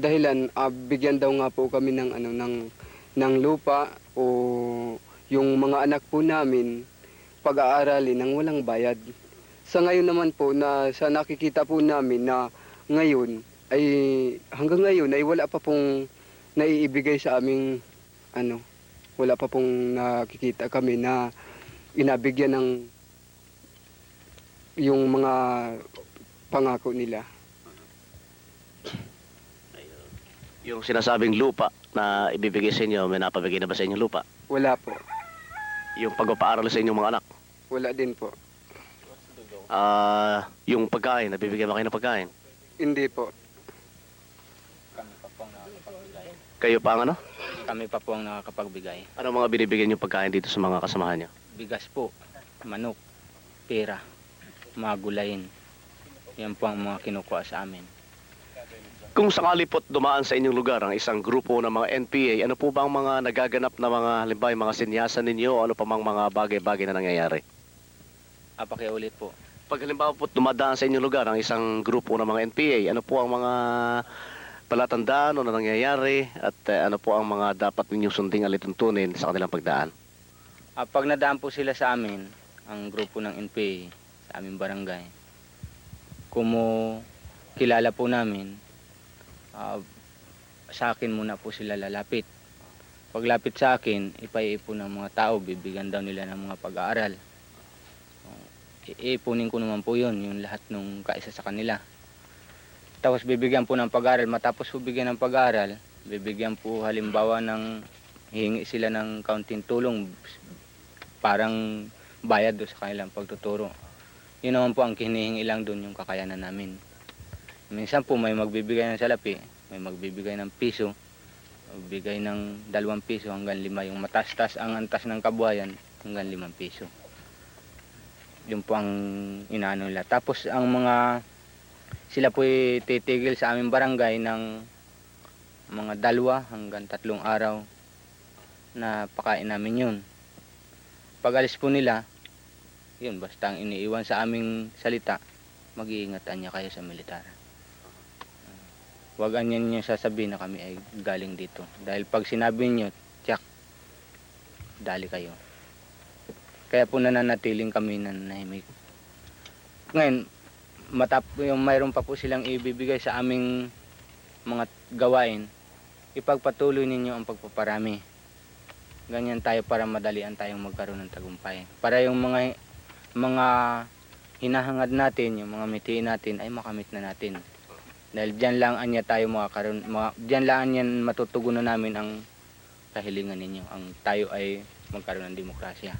dahilan ah, bigyan daw nga po kami ng ano ng ng lupa o yung mga anak po namin pag-aaralin ng walang bayad. Sa ngayon naman po na sa nakikita po namin na ngayon ay hanggang ngayon ay wala pa pong naiibigay sa aming ano wala pa pong nakikita kami na inabigyan ng yung mga pangako nila. Yung sinasabing lupa na ibibigay sa inyo, may napabigay na ba sa inyong lupa? Wala po. Yung pagpapaaral sa inyong mga anak? Wala din po. Ah, yung pagkain, nabibigyan ba kayo ng pagkain? Hindi po. Kami pa po ang nakakapagbigay. Kayo pa ang ano? Kami pa po ang nakakapagbigay. Ano mga binibigyan yung pagkain dito sa mga kasamahan niyo? Bigas po, manok, pera, mga gulayin. Yan po ang mga kinukuha sa amin. Kung sakali po't dumaan sa inyong lugar ang isang grupo ng mga NPA, ano po bang mga nagaganap na mga halimbawa mga sinyasan ninyo o ano pa mang mga bagay-bagay na nangyayari? Apakiulit po. Pag halimbawa po't dumadaan sa inyong lugar ang isang grupo ng mga NPA, ano po ang mga palatandaan o na nangyayari at eh, ano po ang mga dapat ninyong sunding alituntunin sa kanilang pagdaan? Ah, pag nadaan po sila sa amin, ang grupo ng NPA, sa aming barangay, kumu kilala po namin, ah, sa akin muna po sila lalapit. Paglapit sa akin, ipaiipon ng mga tao, bibigyan daw nila ng mga pag-aaral. Oh, Iipunin ko naman po yun, yung lahat ng kaisa sa kanila. Tapos bibigyan po ng pag-aaral, matapos po bigyan ng pag-aaral, bibigyan po halimbawa ng hihingi sila ng kaunting tulong parang bayad do sa kanilang pagtuturo. Yun naman po ang hinihingi lang doon yung kakayanan namin. Minsan po may magbibigay ng salapi, may magbibigay ng piso, magbibigay ng dalawang piso hanggang lima. Yung matastas ang antas ng kabuhayan hanggang limang piso. Yun po ang inaano nila. Tapos ang mga sila po titigil sa aming barangay ng mga dalawa hanggang tatlong araw na pakain namin yun. Pag alis po nila, yun, basta ang iniiwan sa aming salita, mag-iingatan niya kayo sa militar. Huwag anyan niyo sasabihin na kami ay galing dito. Dahil pag sinabi niyo, tiyak, dali kayo. Kaya po nananatiling kami na nahimik. Ngayon, matap yung mayroon pa po silang ibibigay sa aming mga gawain, ipagpatuloy ninyo ang pagpaparami. Ganyan tayo para madalian tayong magkaroon ng tagumpay. Para yung mga mga hinahangad natin, yung mga mitiin natin ay makamit na natin. Dahil diyan lang anya tayo makakaroon, mga, diyan lang anyan matutugunan namin ang kahilingan ninyo. Ang tayo ay magkaroon ng demokrasya.